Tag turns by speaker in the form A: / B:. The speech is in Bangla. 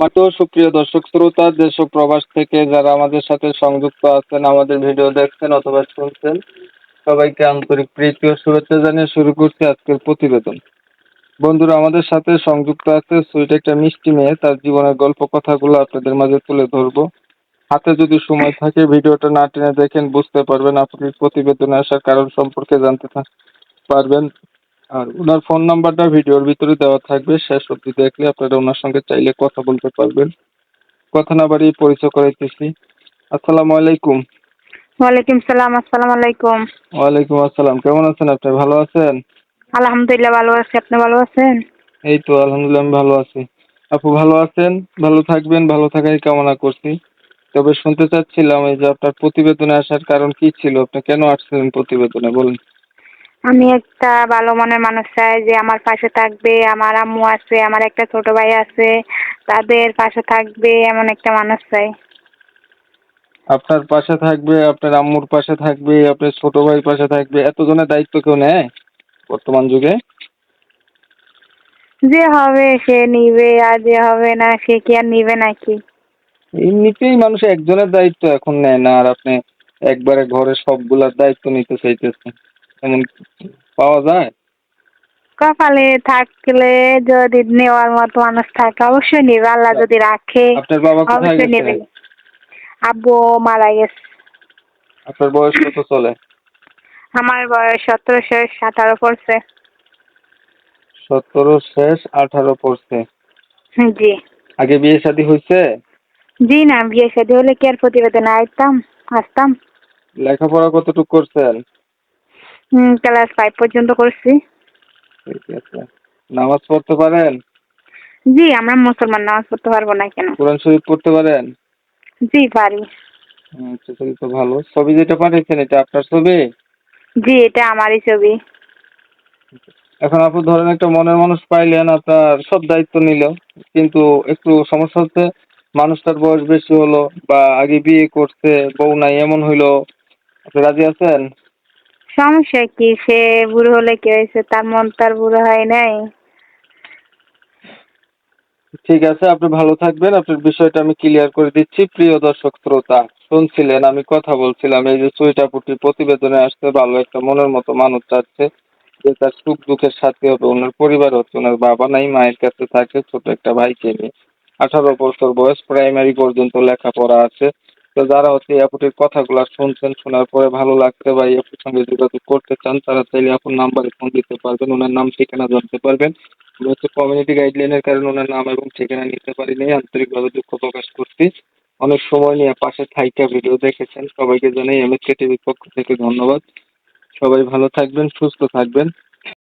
A: মাত্র সুপ্রিয় দর্শক শ্রোতা দেশ প্রবাস থেকে যারা আমাদের সাথে সংযুক্ত আছেন, আমাদের ভিডিও দেখছেন অথবা শুনছেন, সবাইকে আন্তরিক প্রীতি ও শুভেচ্ছা জানিয়ে শুরু করছি আজকের প্রতিবেদন। বন্ধুরা, আমাদের সাথে সংযুক্ত আছে সুইট একটা মিষ্টি মেয়ে, তার জীবনের গল্প কথাগুলো আপনাদের মাঝে তুলে ধরবো। হাতে যদি সময় থাকে, ভিডিওটা না টেনে দেখেন, বুঝতে পারবেন আপনি প্রতিবেদনে আসার কারণ সম্পর্কে জানতে পারবেন। আর ওনার ফোন নাম্বারটা ভিডিওর ভিতরে দেওয়া থাকবে। শেষ অবধি দেখলে আপনারা ওনার সঙ্গে চাইলে কথা বলতে পারবেন। কথা না বাড়িয়ে পরিচয় করাইতেছি। আসসালামু আলাইকুম।
B: ওয়ালাইকুম সালাম আসসালামু আলাইকুম।
A: ওয়ালাইকুম আসসালাম। কেমন আছেন আপনি? ভালো আছেন?
B: আলহামদুলিল্লাহ ভালো আছি। আপনি ভালো আছেন?
A: এই তো আলহামদুলিল্লাহ আমি ভালো আছি। আপু ভালো আছেন? ভালো থাকবেন ভালো থাকাই কামনা করছি। তবে শুনতে চাচ্ছিলাম এই যে আপনার প্রতিবেদনে আসার কারণ কি ছিল? আপনি কেন আসছিলেন প্রতিবেদনে? বলুন।
B: আমি একটা ভালো মনের মানুষ চাই যে আমার পাশে থাকবে আমার আম্মু আছে আমার একটা ছোট ভাই আছে তাদের পাশে থাকবে এমন একটা মানুষ চাই।
A: আপনার পাশে থাকবে আপনার আম্মুর পাশে থাকবে আপনার ছোট ভাই পাশে থাকবে এতজনের দায়িত্ব কেউ নেয় বর্তমান যুগে?
B: যে হবে সে নিবে আর যে হবে না সে কি আর নিবে নাকি?
A: এমনিতেই মানুষ একজনের দায়িত্ব এখন নেয় না আর আপনি একবারে ঘরের সবগুলার দায়িত্ব নিতে চাইতেছেন। এমন পাওয়া যায়?
B: কপালে থাকলে যদি নেওয়ার মতো মানুষ থাকে অবশ্যই নেবে। আল্লাহ যদি রাখে
A: আপনার বাবা কোথায়
B: অবশ্যই নেবে।
A: গেছে
B: আব্বু মারা গেছে।
A: আপনার বয়স কত চলে?
B: আমার বয়স সতেরো শেষ আঠারো পড়ছে।
A: সতেরো শেষ আঠারো পড়ছে।
B: জি।
A: আগে বিয়ে শাদী হয়েছে
B: জি না বিয়ে শাদী হলে কি আর প্রতিবেদনে আসতাম আসতাম?
A: লেখাপড়া কতটুকু করছেন?
B: হুম ক্লাস ফাইভ পর্যন্ত করছি।
A: ঠিক আছে। নামাজ পড়তে পারেন?
B: জি আমরা মুসলমান নামাজ পড়তে পারব না কেন?
A: কোরআন শরীফ পড়তে পারেন?
B: জি পারি।
A: আচ্ছা তাহলে তো ভালো। ছবি যেটা পাঠিয়েছেন এটা আপনার ছবি?
B: জি এটা আমারই ছবি।
A: এখন আপনি ধরেন একটা মনের মানুষ পাইলেন আপনার সব দায়িত্ব নিল কিন্তু একটু সমস্যা হচ্ছে মানুষটার বয়স বেশি হলো বা আগে বিয়ে করছে বউ নাই এমন হইল। আপনি রাজি আছেন?
B: সমস্যা কি? সে বুড়ো হলে কি হয়েছে? তার মন তার বুড়ো হয় নাই।
A: ঠিক আছে, আপনি ভালো থাকবেন। আপনার বিষয়টা আমি ক্লিয়ার করে দিচ্ছি। প্রিয় দর্শক, শ্রোতা, শুনছিলেন, আমি কথা বলছিলাম। এই যে চুইটাপুটি প্রতিবেদনে আসতে ভালো একটা মনের মতো মানুষ চাচ্ছে। যে তার সুখ দুঃখের সাথে হবে। ওনার পরিবার হচ্ছে ওনার বাবা নাই, মায়ের কাছে থাকে ছোট একটা ভাইকে নিয়ে। আঠারো বছর বয়স প্রাইমারি পর্যন্ত লেখাপড়া আছে। তো যারা হচ্ছে এই আপুটির কথাগুলো শুনছেন, শোনার পরে ভালো লাগছে বা আপুর সঙ্গে যোগাযোগ করতে চান, তারা চাইলে আপুর নাম্বারে ফোন দিতে পারবেন, ওনার নাম, ঠিকানা জানতে পারবেন। হচ্ছে কমিউনিটি গাইডলাইনের কারণে ওনার নাম এবং ঠিকানা নিতে পারিনি আন্তরিকভাবে দুঃখ প্রকাশ করছি। অনেক সময় নিয়ে পাশে থাইকা ভিডিও দেখেছেন, সবাইকে জানাই এমএসকে টিভির পক্ষ থেকে ধন্যবাদ। সবাই ভালো থাকবেন, সুস্থ থাকবেন।